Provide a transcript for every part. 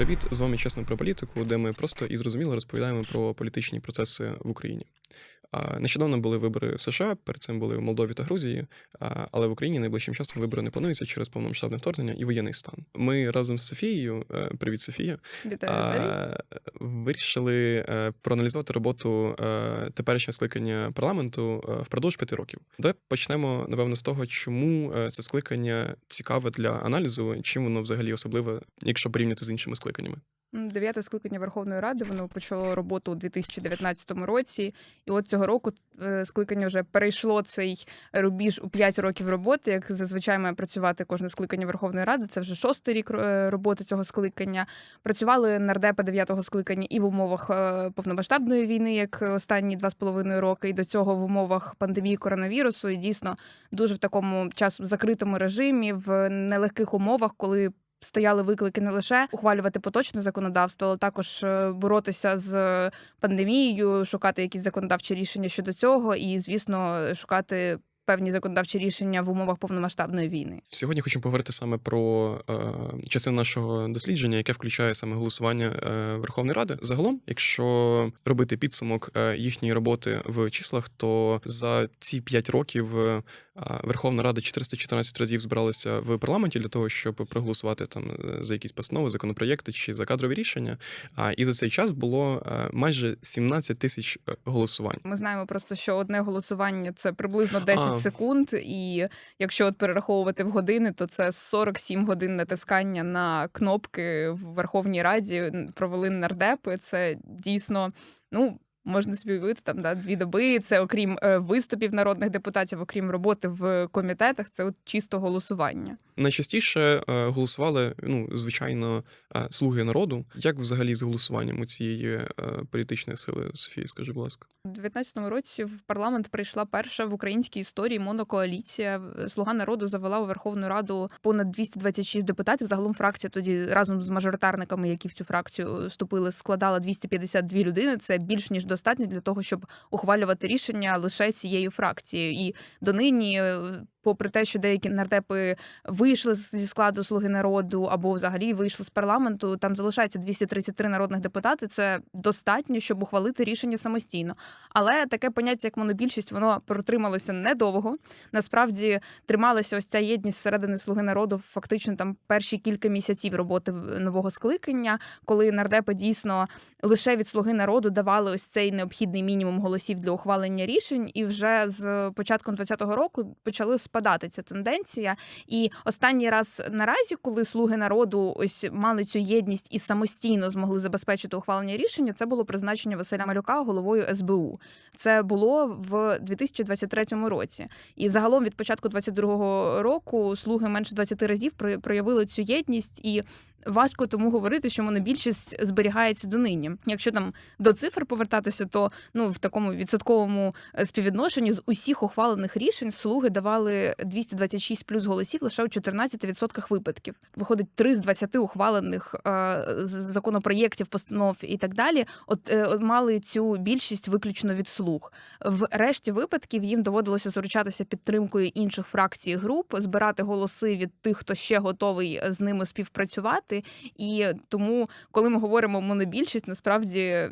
Привіт, з вами чесно про політику, де ми просто і зрозуміло розповідаємо про політичні процеси в Україні. Нещодавно були вибори в США, перед цим були в Молдові та Грузії, але в Україні найближчим часом вибори не плануються через повномасштабне вторгнення і воєнний стан. Ми разом з Софією, е, привіт, Софія, Вітаю, вирішили е, проаналізувати роботу е, теперішнього скликання парламенту впродовж п'яти років. Давай почнемо, напевно, з того, чому це скликання цікаве для аналізу, чим воно взагалі особливе, якщо порівняти з іншими скликаннями. Дев'яте скликання Верховної Ради воно почало роботу у 2019 році, і от цього року е, скликання вже перейшло цей рубіж у 5 років роботи. Як зазвичай має працювати кожне скликання Верховної Ради. Це вже шостий рік е, роботи цього скликання. Працювали нардепи дев'ятого скликання і в умовах е, повномасштабної війни, як останні два з половиною роки, і до цього в умовах пандемії коронавірусу. І дійсно дуже в такому часу закритому режимі, в нелегких умовах, коли стояли виклики не лише ухвалювати поточне законодавство, але також е, боротися з пандемією, шукати якісь законодавчі рішення щодо цього, і звісно, шукати певні законодавчі рішення в умовах повномасштабної війни. Сьогодні хочемо поговорити саме про е, частину нашого дослідження, яке включає саме голосування е, Верховної Ради. Загалом, якщо робити підсумок е, їхньої роботи в числах, то за ці 5 років е, Верховна Рада 414 разів збиралася в парламенті для того, щоб проголосувати там е, за якісь постанови, законопроєкти чи за кадрові рішення. А і за цей час було е, майже 17 тисяч голосувань. Ми знаємо просто, що одне голосування це приблизно 10 А. секунд, і якщо от перераховувати в години, то це 47 годин натискання на кнопки в Верховній Раді провели нардепи. Це дійсно, ну. Можна собі уявити там да, дві доби. Це окрім е, виступів народних депутатів, окрім роботи в комітетах, це от чисто голосування. Найчастіше е, голосували, ну, звичайно, е, слуги народу. Як взагалі з голосуванням у цієї е, політичної сили, Софії, скажи, будь ласка. У 19-му році в парламент прийшла перша в українській історії монокоаліція. Слуга народу завела у Верховну Раду понад 226 депутатів. Загалом фракція тоді разом з мажоритарниками, які в цю фракцію вступили, складала 252 людини. Це більш ніж достатньо для того, щоб ухвалювати рішення лише цією фракцією. І донині. е, Попри те, що деякі нардепи вийшли зі складу слуги народу або взагалі вийшли з парламенту, там залишається 233 народних депутати. Це достатньо, щоб ухвалити рішення самостійно. Але таке поняття, як монобільшість, воно протрималося недовго. Насправді трималася ось ця єдність середини слуги народу фактично там перші кілька місяців роботи нового скликання, коли нардепи дійсно лише від слуги народу давали ось цей необхідний мінімум голосів для ухвалення рішень, і вже з початком 2020 року почали спадати ця тенденція. І останній раз наразі, коли слуги народу ось мали цю єдність і самостійно змогли забезпечити ухвалення рішення, це було призначення Василя Малюка головою СБУ. Це було в 2023 році. І загалом від початку 2022 року слуги менше 20 разів про- проявили цю єдність і. Важко тому говорити, що монобільшість зберігається донині. Якщо там до цифр повертатися, то ну в такому відсотковому е, співвідношенні з усіх ухвалених рішень слуги давали 226 плюс голосів лише у 14% випадків. Виходить, 3 з 20 ухвалених е, законопроєктів, постанов і так далі. От е, мали цю більшість виключно від слуг. В решті випадків їм доводилося заручатися підтримкою інших фракцій груп, збирати голоси від тих, хто ще готовий з ними співпрацювати. І тому, коли ми говоримо монобільшість, насправді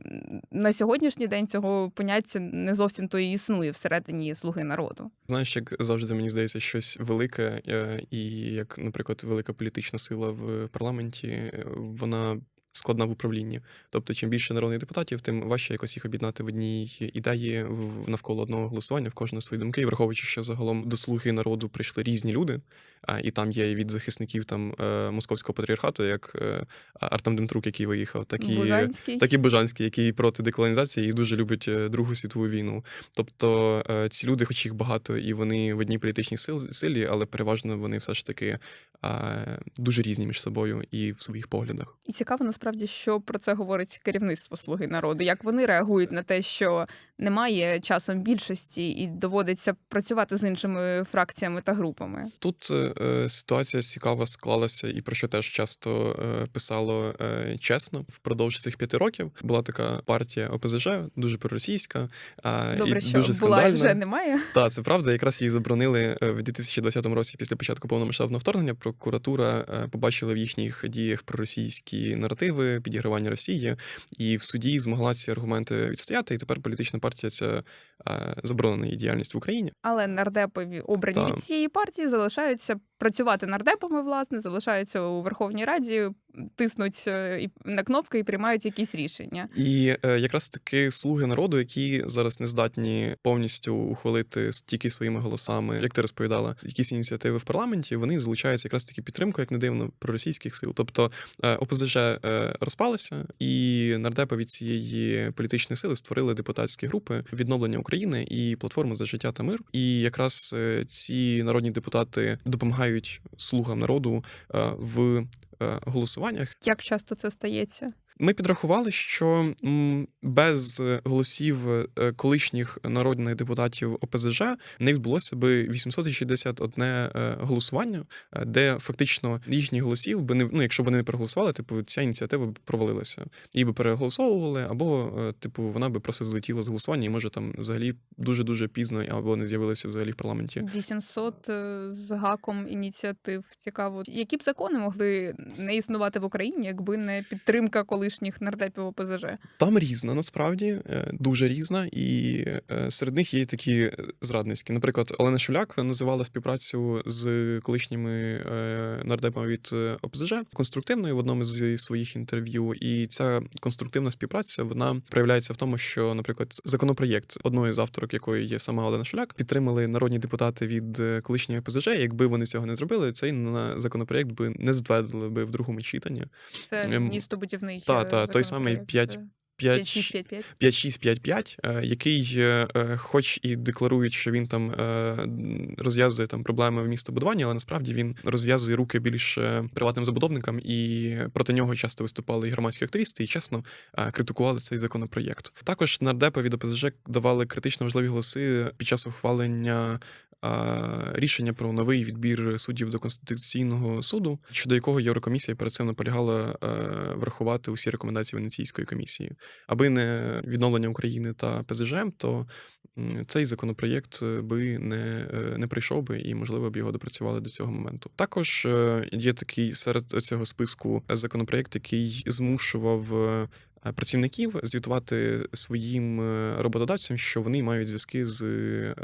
на сьогоднішній день цього поняття не зовсім то і існує всередині слуги народу. Знаєш, як завжди мені здається, щось велике, е, і як, наприклад, велика політична сила в парламенті, е, вона складна в управлінні. Тобто, чим більше народних депутатів, тим важче якось їх об'єднати в одній ідеї навколо одного голосування, в кожного свої думки. І враховуючи, що загалом до слуги народу прийшли різні люди, а, і там є від захисників там е, московського патріархату, як е, Артем Демтрук, який виїхав, так і Бужанський. так і Бужанський, який проти деколонізації і дуже любить е, Другу світову війну. Тобто ці люди, хоч їх багато, і вони в одній політичній силі, але переважно вони все ж таки дуже різні між собою і в своїх поглядах. І цікаво насправді, що про це говорить керівництво слуги народу, як вони реагують на те, що немає часом більшості і доводиться працювати з іншими фракціями та групами. Тут е, е, ситуація цікава склалася, і про що теж часто е, писало е, чесно. Впродовж цих п'яти років була така партія ОПЗЖ, дуже проросійська, а, Добре, і що дуже була і вже немає. Так, це правда. Якраз її заборонили е, в 2020 році після початку повномасштабного вторгнення. Прокуратура е, побачила в їхніх діях проросійські наративи, підігравання Росії, і в суді змогла ці аргументи відстояти. І тепер політична партія ця заборонена її діяльність в Україні. Але нардепові обрані від цієї партії залишаються працювати нардепами, власне, залишаються у Верховній Раді, тиснуть е, на кнопки і приймають якісь рішення. І е, якраз таки слуги народу, які зараз не здатні повністю ухвалити тільки своїми голосами, як ти розповідала, якісь ініціативи в парламенті, вони залучаються якраз таки підтримкою, як не дивно, проросійських сил. Тобто е, ОПЗЖ розпалися, і нардепи від цієї політичної сили створили депутатські групи відновлення України і платформи за життя та мир. І якраз е, ці народні депутати допомагають слугам народу е, в е, голосуваннях. Як часто це стається? Ми підрахували, що без е, голосів е, колишніх народних депутатів ОПЗЖ не відбулося би 861 е, голосування, де фактично їхні голосів би не ну, якщо б вони не проголосували, типу ця ініціатива б провалилася. Її би переголосовували, або типу вона би просто злетіла з голосування, і може там взагалі дуже дуже пізно або не з'явилася взагалі в парламенті. 800 е, з гаком ініціатив. Цікаво, які б закони могли не існувати в Україні, якби не підтримка колишніх нардепів ОПЗЖ? Там різна насправді е, дуже різна, і е, серед них є такі зрадницькі. Наприклад, Олена Шуляк називала співпрацю з колишніми е, нардепами від ОПЗЖ конструктивною в одному зі своїх інтерв'ю. І ця конструктивна співпраця вона проявляється в тому, що, наприклад, законопроєкт одної з авторок, якої є сама Олена Шуляк, підтримали народні депутати від колишньої ОПЗЖ. Якби вони цього не зробили, цей законопроєкт би не затвердили би в другому читанні. Це Ем, містобудівний та, та, той самий законопроект. 5 5, 5, 6, 5, 5. 5655, е, який, е, е, хоч і декларують, що він там розв'язує там проблеми в містобудуванні, але насправді він розв'язує руки більш приватним забудовникам, і проти нього часто виступали і громадські активісти, і чесно критикували цей законопроєкт. Також нардепи від ОПЗЖ давали критично важливі голоси під час ухвалення. Рішення про новий відбір суддів до конституційного суду, щодо якого Єврокомісія перед цим наполягала е, врахувати усі рекомендації Венеційської комісії аби не відновлення України та ПЗЖ, то цей законопроєкт би не, е, не прийшов би і, можливо, б його допрацювали до цього моменту. Також е, є такий серед цього списку законопроєкт, який змушував. Е, Працівників звітувати своїм е, роботодавцям, що вони мають зв'язки з е,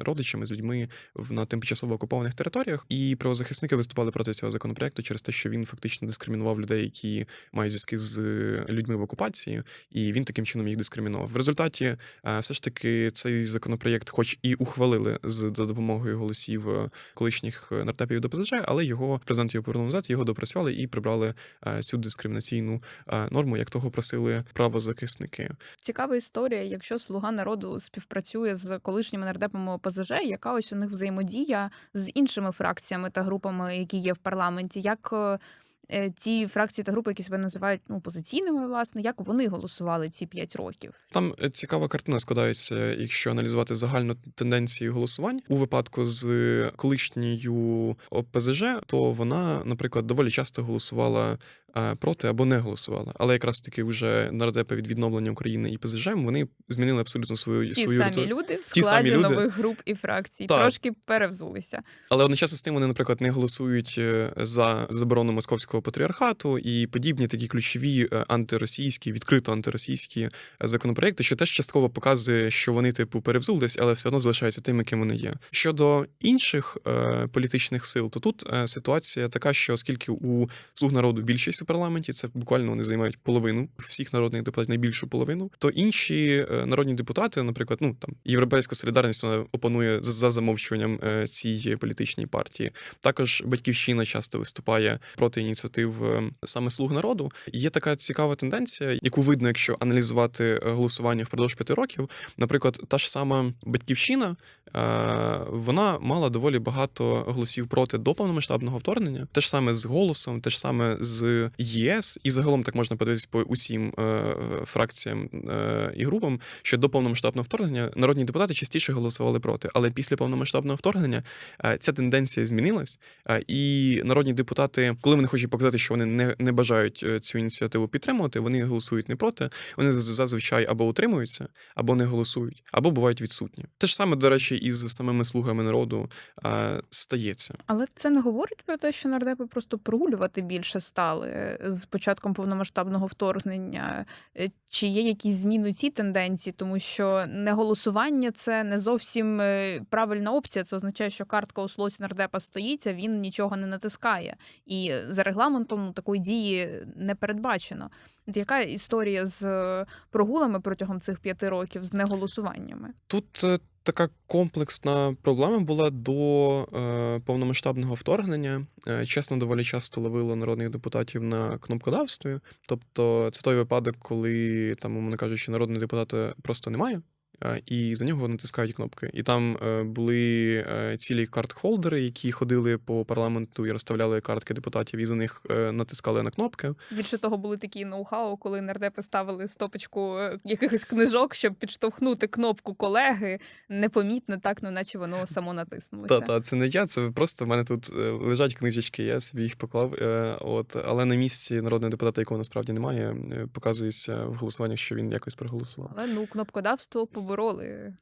родичами, з людьми на тимчасово окупованих територіях, і правозахисники виступали проти цього законопроекту через те, що він фактично дискримінував людей, які мають зв'язки з людьми в окупації, і він таким чином їх дискримінував. В результаті все ж таки цей законопроєкт, хоч і ухвалили за допомогою голосів колишніх нардепів до ПЗЖ, але його президент його повернув назад, його допрацювали і прибрали цю дискримінаційну норму, як того просили правозахисники. Цікава історія, якщо слуга народу співпрацює з колишніми нардепами ОПЗЖ, яка ось у них взаємодія з іншими фракціями та групами, які є в парламенті, як е, е, ті фракції та групи, які себе називають ну, опозиційними, власне, як вони голосували ці п'ять років? Там е, цікава картина складається, якщо аналізувати загальну тенденцію голосувань у випадку з колишньою ОПЗЖ, то вона, наприклад, доволі часто голосувала проти або не голосувала. Але якраз таки вже нардепи від відновлення України і ПЗЖ вони змінили абсолютно свою Ті свою самі люди в Ті самі складі люди. нових груп і фракцій Так. трошки перевзулися. Але одночасно з тим вони, наприклад, не голосують е, за заборону московського патріархату і подібні такі ключові е, антиросійські, відкрито антиросійські е, законопроекти, що теж частково показує, що вони типу перевзулись, але все одно залишаються тими, ким вони є. Щодо інших е, політичних сил, то тут е, ситуація така, що оскільки у слуг народу більшість у парламенті, це буквально вони займають половину всіх народних депутатів, найбільшу половину, то інші е, народні депутати, наприклад, ну там Європейська солідарність вона опанує за, за замовчуванням е, цієї політичної партії. Також батьківщина часто виступає проти ініціатив е, саме слуг народу. Є така цікава тенденція, яку видно, якщо аналізувати голосування впродовж п'яти років. Наприклад, та ж сама батьківщина, вона мала доволі багато голосів проти до повномасштабного вторгнення, те ж саме з голосом, те ж саме з ЄС, і загалом так можна подивитися по усім е, фракціям е, і групам, що до повномасштабного вторгнення народні депутати частіше голосували проти. Але після повномасштабного вторгнення е, ця тенденція змінилась, е, і народні депутати, коли вони хочуть показати, що вони не, не бажають е, цю ініціативу підтримувати, вони голосують не проти. Вони зазвичай або утримуються, або не голосують, або бувають відсутні. Те ж саме, до речі, і з самими слугами народу е, стається. Але це не говорить про те, що нардепи просто прогулювати більше стали з початком повномасштабного вторгнення. Е, Чи є якісь зміни у цій тенденції, тому що неголосування це не зовсім е, правильна опція. Це означає, що картка у слоті нардепа стоїть, а він нічого не натискає. І за регламентом ну, такої дії не передбачено. Яка історія з прогулами протягом цих п'яти років з неголосуваннями? Тут е, така комплексна проблема була до е, повномасштабного вторгнення. Е, чесно, доволі часто ловило народних депутатів на кнопкодавстві. Тобто, це той випадок, коли там, умовно кажучи, народного депутата просто немає. Е, І за нього натискають кнопки. І там е, були е, цілі карт-холдери, які ходили по парламенту і розставляли картки депутатів, і за них натискали на кнопки. Більше того, були такі ноу-хау, коли нардепи ставили стопочку якихось книжок, щоб підштовхнути кнопку колеги непомітно, так, ну наче воно само натиснулося. Та, та, це не я, це просто в мене тут лежать книжечки, я собі їх поклав. От, але на місці народного депутата, якого насправді немає, показується в голосуваннях, що він якось проголосував. Але ну кнопкодавство побороли.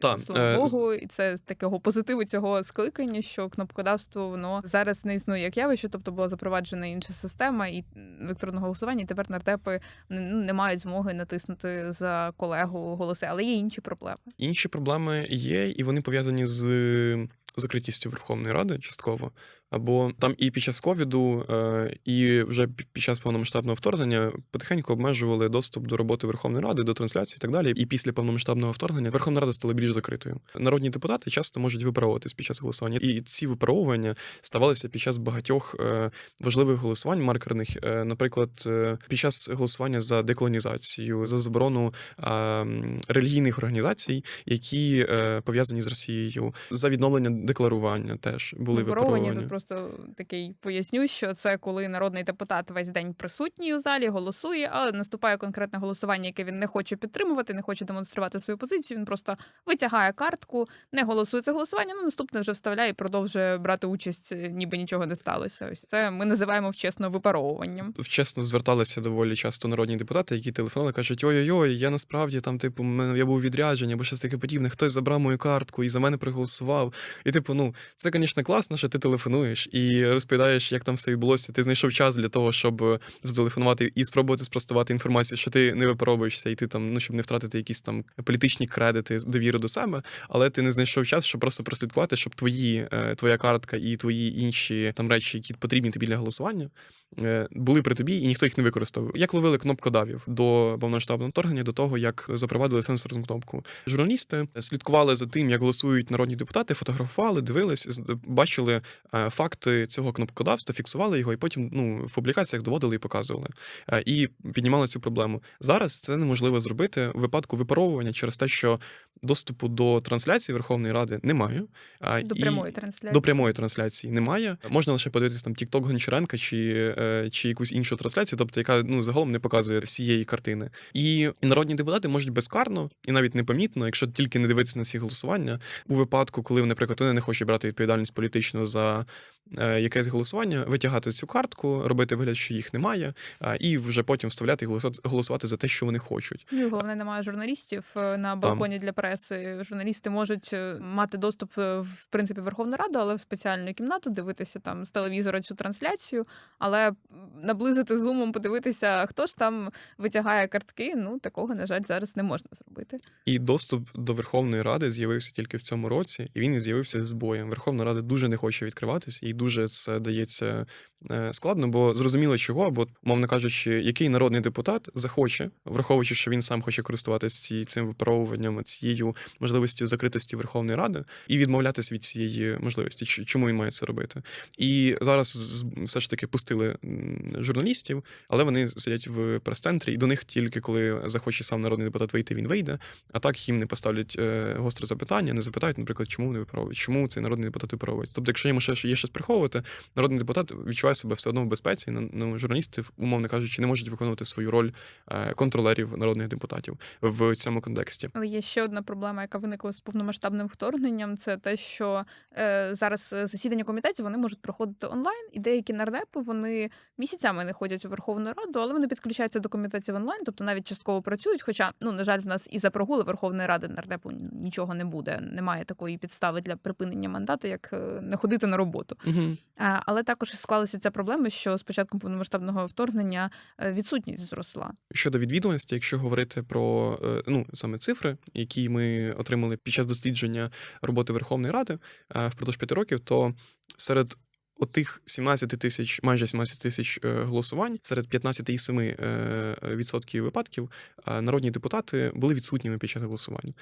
Та, Слава е, Богу, і це з такого позитиву цього скликання, що кнопкодавство воно зараз не існує як явище, тобто була запроваджена інша система і електронне голосування. І тепер нардепи ну, не мають змоги натиснути за колегу голоси, але є інші проблеми. Інші проблеми є, і вони пов'язані з закритістю Верховної Ради частково. Або там і під час ковіду, е, і вже під час повномасштабного вторгнення потихеньку обмежували доступ до роботи Верховної Ради, до трансляції і так далі. І після повномасштабного вторгнення Верховна Рада стала більш закритою. Народні депутати часто можуть випаровуватись під час голосування, і ці випаровування ставалися під час багатьох е, важливих голосувань маркерних. Е, Наприклад, під час голосування за деколонізацію, за заборону релігійних організацій, які пов'язані з Росією, за відновлення декларування теж були тут просто такий поясню, що це коли народний депутат весь день присутній у залі, голосує, але наступає конкретне голосування, яке він не хоче підтримувати, не хоче демонструвати свою позицію. Він просто витягає картку, не голосує це голосування. Ну наступне вже вставляє і продовжує брати участь, е, ніби нічого не сталося. Ось це ми називаємо вчесно випаровуванням. Вчасно зверталися доволі часто народні депутати, які телефонували, кажуть: ой-ой-ой, я насправді там, типу, я був відряджений або щось таке подібне. Хтось забрав мою картку і за мене проголосував. І, типу, ну це, звісно, класно, що ти телефонуєш і розповідаєш, як там все відбулося. Ти знайшов час для того, щоб е, зателефонувати і спробувати спростувати інформацію, що ти не випаровуєшся, і ти там, ну щоб не втратити якісь там політичні кредити, довіру до себе, але ти не знайшов час, щоб просто прослідкувати, щоб твої, е, твоя картка і твої інші там речі, які потрібні тобі для голосування, е, були при тобі, і ніхто їх не використовував. Як ловили кнопкодавів до повномасштабного вторгнення, до того як запровадили сенсорну кнопку. Журналісти слідкували за тим, як голосують народні депутати, фотографували, дивились, бачили факти цього кнопкодавства, фіксували його, і потім ну в публікаціях доводили і показували. Е, І піднімали цю проблему. Зараз це неможливо зробити в випадку випаровування через те, що доступу до трансляції Верховної Ради немає. а, До і- прямої трансляції. до прямої трансляції немає. Можна лише подивитися там TikTok Гончаренка чи, е, чи якусь іншу трансляцію, тобто яка ну загалом не показує всієї картини. І, народні депутати можуть безкарно і навіть непомітно, якщо тільки не дивитися на ці голосування, у випадку, коли, наприклад, вони не хочуть брати відповідальність політично за е, якесь голосування, витягати цю картку, робити вигляд, що їх немає, і вже потім вставляти і голосувати, за те, що вони хочуть. Ну, і головне, немає журналістів е, на балконі для преси. Журналісти можуть е, мати доступ е, в принципі в Верховну Раду, але в спеціальну кімнату дивитися там з телевізора цю трансляцію. Але наблизити зумом, подивитися, хто ж там витягає картки. Ну такого на жаль зараз не можна зробити. І доступ до Верховної Ради з'явився тільки в цьому році, і він і з'явився з боєм. Верховна Рада дуже не хоче відкриватися, і дуже це дається е, складно, бо зрозуміло чого, бо, мовно кажучи, який народний депутат захоче, враховуючи, що він сам хоче користуватися цим випаровуванням, цією можливістю закритості Верховної Ради і відмовлятися від цієї можливості. Чому він має це робити? І зараз все ж таки пустили журналістів, але вони сидять в прес-центрі, і до них тільки коли захоче сам народний депутат вийти, він вийде. А так їм не поставлять е, гостре запитання, не запитають, наприклад, чому вони виправовують, чому цей народний депутат виправовується. Тобто, якщо йому ще є ще щось приховувати, народний депутат відчуває себе все одно в безпеці. Ну, ну, журналісти, умовно кажучи, не можуть виконувати свою роль е, контролерів народних депутатів в цьому контексті. Але є ще одна проблема, яка виникла з повномасштабним вторгненням. Це те, що е, зараз е, засідання комітетів вони можуть проходити онлайн, і деякі нардепи вони місяцями не ходять у Верховну Раду, але вони підключаються до комітетів онлайн, тобто навіть частково працюють. Хоча, ну на жаль, в нас і за прогули Верховної Ради нардепу нічого не буде. Немає такої підстави для припинення мандату, як е, не ходити на роботу. Угу. Але також склалася ця проблема, що з початком повномасштабного вторгнення е, відсутність зросла. Щодо відвідуваності, якщо говорити про е, ну саме цифри, які ми отримали під час дослідження роботи Верховної Ради е, впродовж п'яти років, то серед отих 17 тисяч, майже 17 тисяч е, голосувань, серед 15,7% е, випадків народні депутати були відсутніми під час голосування.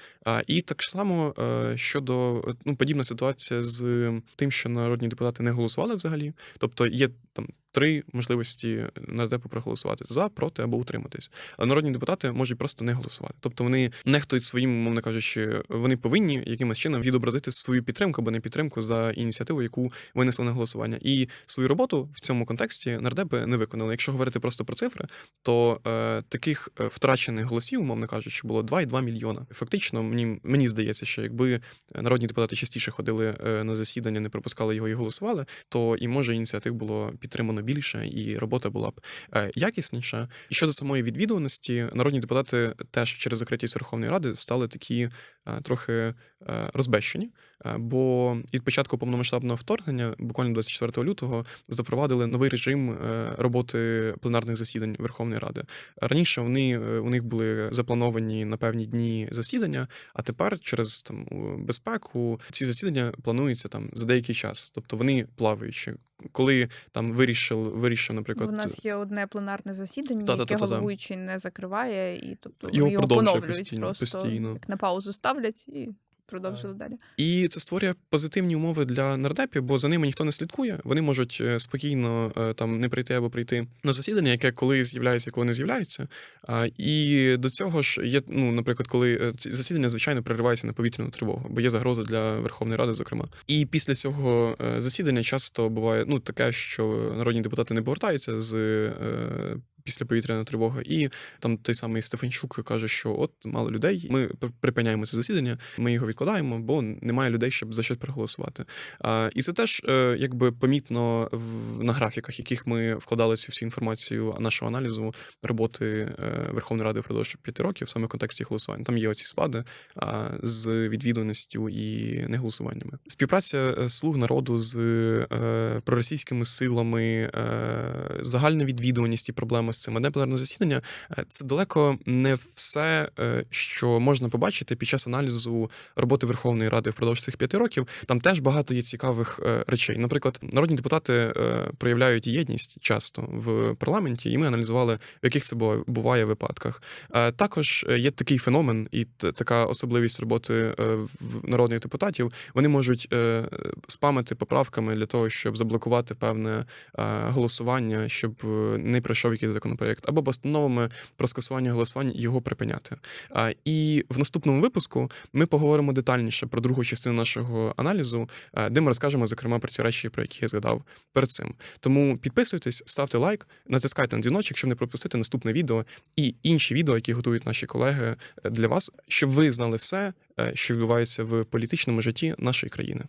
І так само е, щодо ну, подібна ситуація з тим, що народні депутати не голосували взагалі, тобто є там. Три можливості нардепу проголосувати за, проти або утриматись. Але народні депутати можуть просто не голосувати. Тобто вони нехтують своїм, мовно кажучи, вони повинні якимось чином відобразити свою підтримку або не підтримку за ініціативу, яку винесли на голосування. І свою роботу в цьому контексті нардепи не виконали. Якщо говорити просто про цифри, то е, таких е, втрачених голосів, умовно кажучи, було 2,2 мільйона. Фактично, мені мені здається, що якби народні депутати частіше ходили е, на засідання, не пропускали його і голосували, то і може ініціатив було підтримано більше, і робота була б е, якісніша. І щодо самої відвідуваності, народні депутати теж через закритість Верховної Ради стали такі е, трохи е, розбещені. Бо від початку повномасштабного вторгнення, буквально 24 лютого, запровадили новий режим роботи пленарних засідань Верховної Ради. Раніше вони у них були заплановані на певні дні засідання, а тепер через там безпеку ці засідання плануються там за деякий час, тобто вони плаваючі. Коли там вирішив, вирішив, наприклад, У нас є одне пленарне засідання, Та-та-та-та-та. яке головуючий не закриває, і тобто Його його поновлюють постійно, просто постійно. як на паузу ставлять і продовжили далі. І це створює позитивні умови для нардепів, бо за ними ніхто не слідкує. Вони можуть е, спокійно е, там не прийти або прийти на засідання, яке коли з'являється, коли не з'являється. І до цього ж є, ну, наприклад, коли е, ці засідання звичайно переривається на повітряну тривогу, бо є загроза для Верховної Ради, зокрема. І після цього е, засідання часто буває ну таке, що народні депутати не повертаються з. Після повітряної тривоги, і там той самий Стефанчук каже, що от мало людей. Ми припиняємо це засідання, ми його відкладаємо, бо немає людей, щоб за щось проголосувати. А, і це теж е, якби помітно в, на графіках, яких ми вкладали цю всю інформацію нашого аналізу роботи е, Верховної Ради впродовж п'яти років, саме в контексті голосувань. Там є оці спади а, з відвідуваністю і неголосуваннями. Співпраця е, слуг народу з проросійськими силами, загальна відвідуваність і проблеми з цим. Одне пленарне засідання е, це далеко не все, е, що можна побачити під час аналізу роботи Верховної Ради впродовж цих п'яти років. Там теж багато є цікавих е, речей. Наприклад, народні депутати проявляють єдність часто в парламенті, і ми аналізували, в яких це бува- буває випадках. Також є такий феномен і така особливість роботи народних депутатів. Вони можуть спамити поправками для того, щоб заблокувати певне голосування, щоб не пройшов якийсь законопроект, або постановами про скасування голосування його припиняти. І в наступному випуску ми поговоримо детальніше про другу частину нашого аналізу, де ми розкажемо зокрема про ці речі, про які я згадав перед цим. Тому підписуйтесь, ставте лайк, натискайте на дзвіночок, щоб не пропустити наступне відео і інші відео, які готують наші колеги е, для вас, щоб ви знали все, е, що відбувається в політичному житті нашої країни.